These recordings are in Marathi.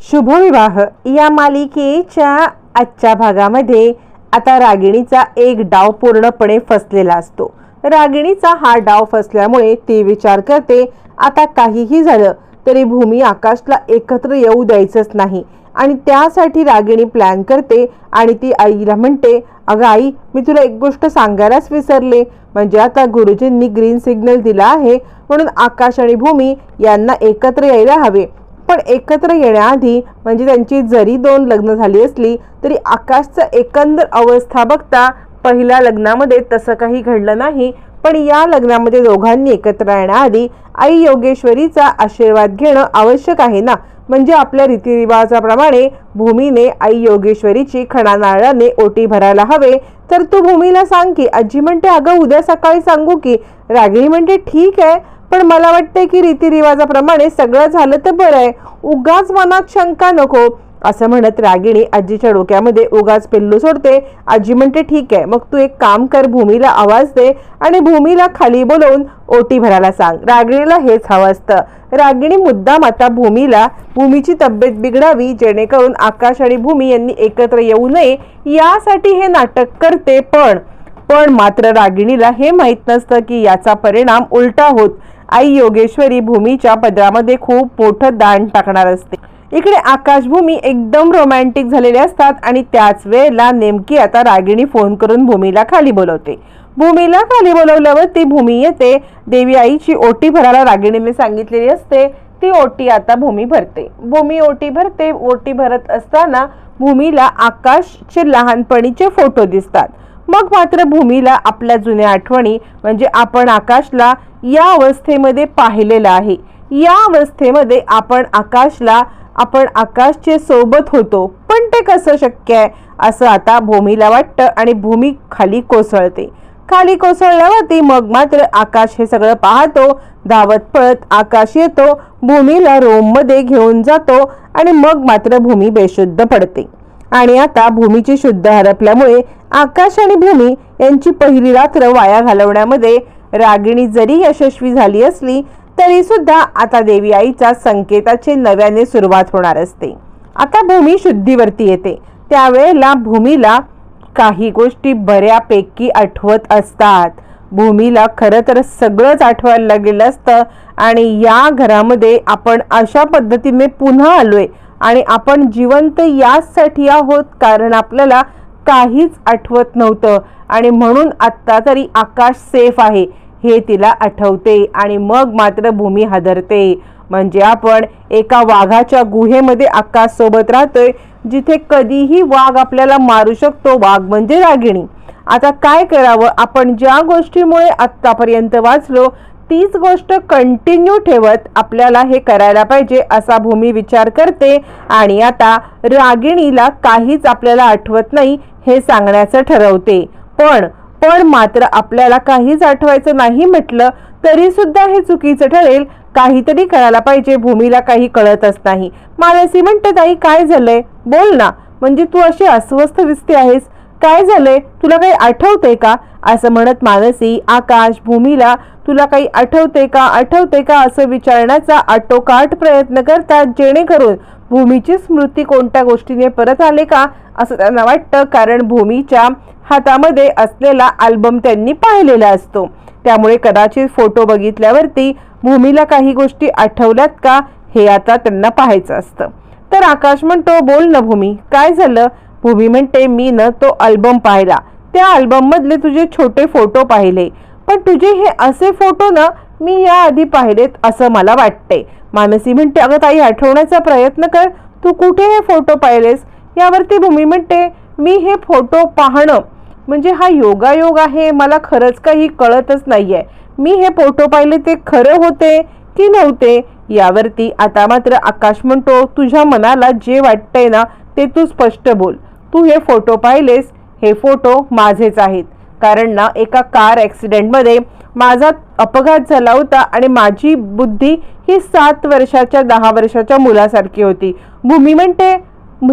शुभविवाह. या मालिकेच्या आजच्या भागामध्ये आता रागिणीचा एक डाव पूर्णपणे फसलेला असतो. रागिणीचा हा डाव फसल्यामुळे ती विचार करते आता काहीही झालं तरी भूमी आकाशला एकत्र येऊ द्यायचंच नाही आणि त्यासाठी रागिणी प्लॅन करते आणि ती आईला म्हणते अगं आई मी तुला एक गोष्ट सांगायलाच विसरले. म्हणजे आता गुरुजींनी ग्रीन सिग्नल दिला आहे म्हणून आकाश आणि भूमी यांना एकत्र यायला हवे. पण एकत्र येण्याआधी म्हणजे त्यांची जरी दोन लग्न झाली असली तरी आकाशचं एकंदर अवस्था बघता पहिल्या लग्नामध्ये तसं काही घडलं नाही. पण या लग्नामध्ये दोघांनी एकत्र येण्याआधी आई योगेश्वरीचा आशीर्वाद घेणं आवश्यक आहे ना? म्हणजे आपल्या रीतिरिवाजाप्रमाणे भूमीने आई योगेश्वरीची खणानाळाने ओटी भरायला हवे. तर तू भूमीला सांग की आजी म्हणते अगं उद्या सकाळी सांगू की. रागिणी म्हणते ठीक आहे. पण मला वाटतंय की रीतिरिवाजाप्रमाणे सगळं झालं तर बरं आहे. उगाच मनात शंका नको असं म्हणत रागिणी आजीच्या डोक्यामध्ये उगाच पिल्लू सोडते. आजी म्हणते ठीक आहे मग तू एक काम कर भूमीला आवाज दे आणि भूमीला खाली बोलवून ओटी भरायला सांग. रागिणीला हेच हवं असतं. रागिणी मुद्दाम आता भूमीला भूमीची तब्येत बिघडावी जेणेकरून आकाश आणि भूमी यांनी एकत्र येऊ नये यासाठी हे नाटक करते पण. पण मात्र रागिणीला हे माहीत नसतं की याचा परिणाम उलटा होत आई योगेश्वरी भूमीच्या पदरामध्ये खूप मोठं दान टाकणार असते. इकडे आकाशभूमी एकदम रोमॅन्टिक झालेले असतात आणि त्याच वेळेला नेमकी आता रागिणी फोन करून भूमीला खाली बोलवते. भूमीला खाली बोलवल्यावर ती भूमी येते. देवी आईची ओटी भरायला रागिणीने सांगितलेली असते. ती ओटी आता भूमी भरते. भूमी ओटी भरते. ओटी भरत असताना भूमीला आकाशचे लहानपणीचे फोटो दिसतात. मग मात्र भूमीला आपल्या जुन्या आठवणी म्हणजे आपण आकाशला या अवस्थेमध्ये पाहिलेलं आहे. या अवस्थेमध्ये आपण आकाशला आपण आकाशचे सोबत होतो. पण ते कसं शक्य आहे? असं आता भूमीला वाटतं आणि भूमी खाली कोसळते. खाली कोसळल्यावरती मग मात्र आकाश हे सगळं पाहतो धावत पळत आकाश येतो भूमीला रोममध्ये घेऊन जातो आणि मग मात्र भूमी बेशुद्ध पडते. आणि आता भूमीची शुद्ध हरपल्यामुळे आकाश आणि भूमी यांची पहिली रात्र वाया घालवण्यामध्ये रागिणी जरी यशस्वी झाली असली तरी सुद्धा आता देवी आईच्या संकेताचे नव्याने सुरुवात होणार असते. आता भूमी शुद्धीवरती येते. त्यावेळेला भूमीला काही गोष्टी बऱ्यापैकी आठवत असतात. भूमीला खरं तर सगळंच आठवायला लागलेलं असतं आणि या घरामध्ये आपण अशा पद्धतीने पुन्हा आलोय आणि आपण जिवंत याचसाठी आहोत कारण आपल्याला काहीच आठवत नव्हतं. आणि म्हणून आत्ता तरी आकाश सेफ आहे हे तिला आठवते आणि मग मात्र भूमी हादरते. म्हणजे आपण एका वाघाच्या गुहेमध्ये आकाश सोबत राहतोय जिथे कधीही वाघ आपल्याला मारू शकतो. वाघ म्हणजे रागिणी. आता काय करावं? आपण ज्या गोष्टीमुळे आत्तापर्यंत वाचलो तीच गोष्ट कंटिन्यू ठेवत आपल्याला हे करायला पाहिजे असा भूमी विचार करते आणि आता रागिणीला काहीच आपल्याला आठवत नाही हे सांगण्याचं ठरवते. पण पण मात्र आपल्याला काहीच आठवायचं नाही म्हटलं तरी सुद्धा हे चुकीचं ठरेल. काहीतरी करायला पाहिजे. भूमीला काही कळतच नाही. मानसी म्हणते ताई काय झालंय? बोल ना. म्हणजे तू अशी अस्वस्थ दिसते आहेस. काय झालंय? तुला काही आठवते का? असं म्हणत मानसी आकाश भूमीला तुला काही आठवते का? आठवते का? असं विचारण्याचा आटोकाट प्रयत्न करतात. जेणेकरून भूमीची स्मृती कोणत्या गोष्टीने परत आले का? असं त्यांना वाटतं. कारण भूमीच्या हातामध्ये असलेला अल्बम त्यांनी पाहिलेला असतो. त्यामुळे कदाचित फोटो बघितल्यावरती भूमीला काही गोष्टी आठवल्यात का? हे आता त्यांना पाहायचं असतं. तर आकाश म्हणतो बोल ना भूमी काय झालं? भूमी म्हणते मी न तो अल्बम पाहिला. त्या अल्बम मधले तुझे छोटे फोटो पाहिले. पण तुझे हे असे फोटो ना मी याआधी पाहिलेत असं मला वाटते. मानसी म्हणते अगं ताई आठवण्याचा प्रयत्न कर. तू कुठे हे फोटो पाहिलेस? यावरती भूमी म्हणते मी हे फोटो पाहणं. म्हणजे हा योगायोग आहे मला खरंच काही कळतच नाही आहे मी हे फोटो पाहिले ते खरं होते की नव्हते? यावरती आता मात्र आकाश म्हणतो तुझ्या मनाला जे वाटतंय ना ते तू स्पष्ट बोल. तू हे फोटो पाहिलेस हे फोटो माझेच आहेत. कारण ना एका कार ॲक्सिडेंटमध्ये माझा अपघात झाला होता आणि माझी बुद्धी ही सात वर्षाच्या दहा वर्षाच्या मुलासारखी होती. भूमी म्हणते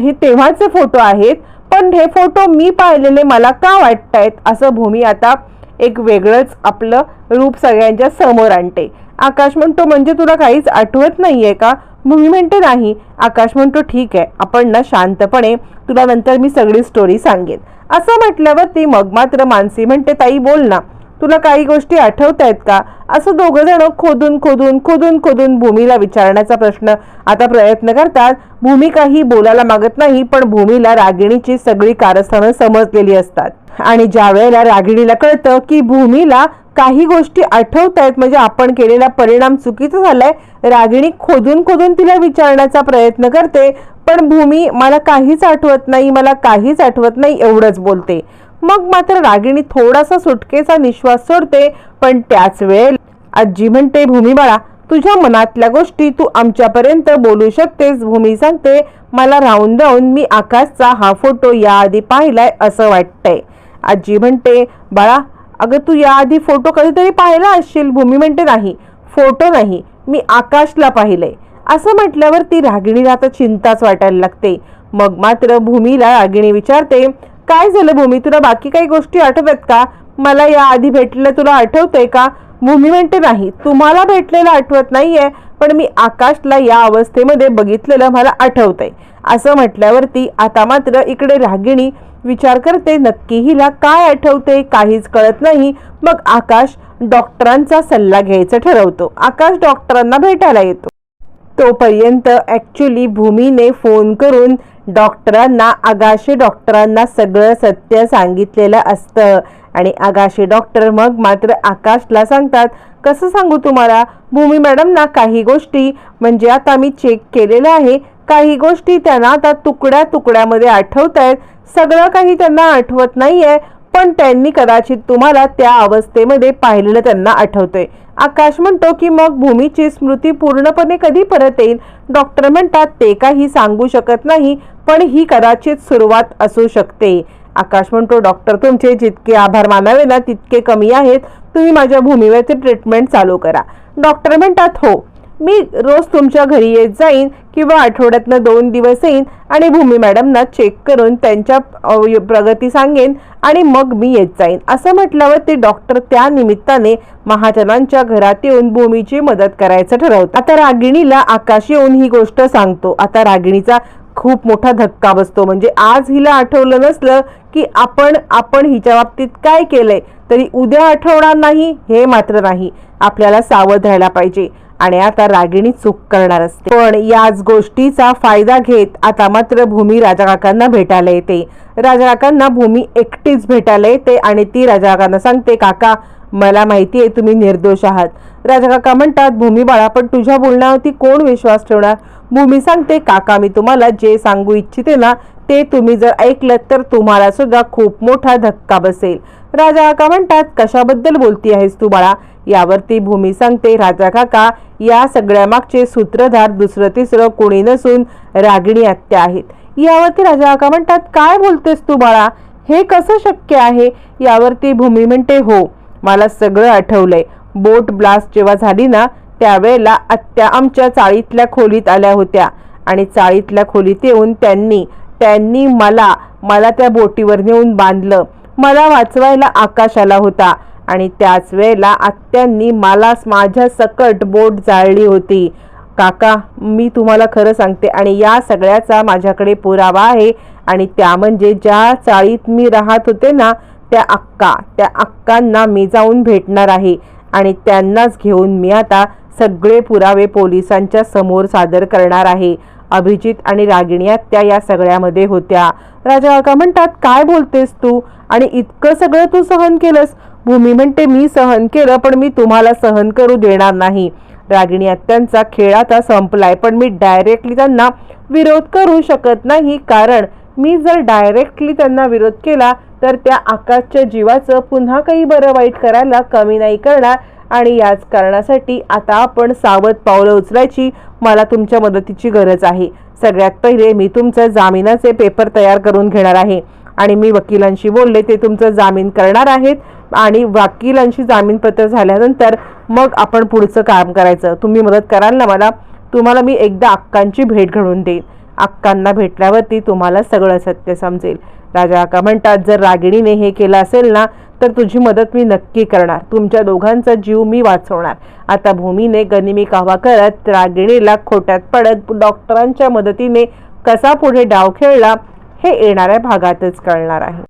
हे तेव्हाचे फोटो आहेत पण हे फोटो मी पाहिलेले मला का वाटत आहेत असं भूमी आता एक वेगळंच आपलं रूप सगळ्यांच्या समोर आणते. आकाश म्हणतो म्हणजे तुला काहीच आठवत नाहीये का? भूमी म्हणते नाही आकाश म्हणतो ठीक आहे आपण ना शांतपणे तुला नंतर मी सगळी स्टोरी सांगेन. असं म्हटल्यावर ती मग मात्र मानसी म्हणते ताई बोल ना तुला काही गोष्टी आठवत आहेत का? असं दोघं जण खोदून खोदून खोदून खोदून भूमीला विचारण्याचा प्रश्न आता प्रयत्न करतात. भूमी काही बोलायला मागत नाही पण भूमीला रागिणीची सगळी कारस्थानं समजलेली असतात. आणि ज्या वेळेला रागिणीला कळतं की भूमीला काही गोष्टी आठवत आहेत म्हणजे आपण केलेला परिणाम चुकीचा झालाय. रागिणी खोदून खोदून तिला विचारण्याचा प्रयत्न करते पण भूमी मला काहीच आठवत नाही मला काहीच आठवत नाही एवढंच बोलते. मग मात्र रागिणी थोडासा सुटकेचा निश्वास सोडते पण त्याच वेळेला आजी म्हणते भूमी बाळा तुझ्या मनातल्या गोष्टी तू आमच्यापर्यंत बोलू शकतेस. भूमी सांगते मला राहून राहून मी आकाशचा हा फोटो याआधी पाहिलाय असं वाटतंय. आजी म्हणते बाळा अगं तू याआधी फोटो कधीतरी पाहिला असशील भूमी म्हणते नाही. फोटो नाही मी आकाशला पाहिलंय. असं म्हटल्यावर ती रागिणीला आता चिंताच वाटायला लागते. मग मात्र भूमीला रागिणी विचारते काय झालं भूमी तुला बाकी काही गोष्टी आठवत का? मला या आधी भेटलेलं तुला आठवतंय का? भूमी म्हणते नाही तुम्हाला भेटलेलं आठवत नाहीये पण मी आकाशला या अवस्थेमध्ये बघितलेलं मला आठवतंय. असं म्हटल्यावरती आता मात्र इकडे रागिणी विचार करते नक्की हिला काय आठवते काहीच कळत नाही. मग आकाश डॉक्टरांचा सल्ला घ्यायचं ठरवतो. आकाश डॉक्टरांना भेटायला येतो. तोपर्यंत ॲक्च्युली भूमीने फोन करून डॉक्टरांना आगाशे डॉक्टरांना सगळं सत्य सांगितलेलं असतं. आणि आगाशे डॉक्टर मग मात्र आकाशला सांगतात कसं सांगू तुम्हाला? भूमी मॅडम ना काही गोष्टी म्हणजे आता मी चेक केलेलं आहे काही गोष्टी त्यांना आता तुकड्या तुकड्यामध्ये आठवत आहेत सगळं काही त्यांना आठवत नाहीये पण त्यांनी कदाचित तुम्हाला त्या अवस्थेमध्ये पाहिलेलं त्यांना आठवतंय. आकाश म्हणतो की मग भूमीची स्मृती पूर्णपणे कधी परत येईल? डॉक्टर म्हणतात ते काही सांगू शकत नाही पण ही कदाचित सुरुवात असू शकते. आकाश म्हणतो डॉक्टर तुमचे जितके आभार मानावे ना तितके कमी आहेत. तुम्ही माझ्या भूमीवरचे ट्रीटमेंट चालू करा. डॉक्टर म्हणतात हो मी रोज तुमच्या घरी येत जाईन किंवा आठवड्यातनं दोन दिवस येईन आणि भूमी मॅडमना चेक करून त्यांच्या प्रगती सांगेन आणि मग मी येत जाईन. असं म्हटल्यावर ते डॉक्टर त्या निमित्ताने महाजनांच्या घरात येऊन भूमीची मदत करायचं ठरवतात. आता रागिणीला आकाश येऊन ही गोष्ट सांगतो. आता रागिणीचा खूप मोठा धक्का बसतो. म्हणजे आज हिला आठवलं नसलं की आपण आपण हिच्या बाबतीत काय केलंय? तरी उद्या आठवणार नाही हे मात्र नाही. आपल्याला सावध राहायला पाहिजे. आणि आता रागिणी चूक करणार असते. पण याच गोष्टीचा फायदा घेत आता मात्र भूमी राजा काकांना भेटायला येते. राजा काकांना भूमी एकटीच भेटायला येते आणि ती राजा काकांना सांगते काका मला माहिती आहे तुम्ही निर्दोष आहात. राजा काका म्हणतात भूमी बाळा पण तुझ्या बोलण्यावरती कोण विश्वास ठेवणार? भूमी सांगते काका मी तुम्हाला जे सांगू इच्छिते ना ते तुम्ही जर ऐकलं तर तुम्हाला सुद्धा खूप मोठा धक्का बसेल. राजा काका म्हणतात कशाबद्दल बोलती आहेस तू बाळा? यावरती भूमी सांगते राजा काका या सगळ्यामागचे सूत्रधार दुसरं तिसरं कोणी नसून रागिणी आत्या आहेत. यावरती राजा काका म्हणतात काय बोलतेस तू बाळा? हे कसं शक्य आहे? यावरती भूमी म्हणते हो मला सगळं आठवलंय. बोट ब्लास्ट जेव्हा झाली ना त्यावेळेला आत्या आमच्या चाळीतल्या खोलीत आल्या होत्या. आणि चाळीतल्या खोलीत येऊन त्यांनी त्यांनी मला मला त्या बोटीवर नेऊन बांधलं. मला वाचवायला आकाश आला होता. आणि त्याच वेळेला आत्यांनी मला माझ्या सकट बोट जाळली होती. काका मी तुम्हाला खरं सांगते आणि या सगळ्याचा माझ्याकडे पुरावा आहे आणि त्या म्हणजे ज्या चाळीत मी राहत होते ना त्या अक्का त्या अक्कांना मी जाऊन भेटणार आहे आणि त्यांनाच घेऊन मी आता सगळे पुरावे पोलिसांच्या समोर सादर करणार आहे. अभिजित आणि रागिणी आत्या या सगळ्यामध्ये होत्या. राजा काका म्हणतात काय बोलतेस तू? आणि इतकं सगळं तू सहन केलंस? भूमी म्हणते मी सहन केलं पण मी तुम्हाला सहन करू देणार नाही. रागिणी आत्यांचा खेळ आता संपलाय पण मी डायरेक्टली त्यांना विरोध करू शकत नाही कारण मी जर डायरेक्टली त्यांना विरोध केला तर त्या आकाशच्या जीवाचं पुन्हा काही बरं वाईट करायला कमी नाही करणार. आणि याच कारणासाठी आता आपण सावध पावलं उचलायची मला तुमच्या मदतीची गरज आहे. सगळ्यात पहिले मी तुमचं जामिनाचे पेपर तयार करून घेणार आहे. आणि मी वकिलांशी बोलले ते तुमचं जामीन करणार आहेत. आणि वकिलांशी जामीनपत्र झाल्यानंतर मग आपण पुढचं काम करायचं. तुम्ही मदत कराल ना मला? तुम्हाला मी एकदा अक्कांची भेट घडून देईन. अक्कांना भेटल्यावरती तुम्हाला सगळं सत्य समजेल. राजा अक्का म्हणतात जर रागिणीने हे केलं असेल ना तर तुझी मदत मी नक्की करणार. तुमच्या दोघांचा जीव मी वाचवणार. आता भूमीने गनिमी कावा करत रागिणीला खोट्यात पडत डॉक्टरांच्या मदतीने कसा पुढे डाव खेळला हे येणाऱ्या भागातच कळणार आहे.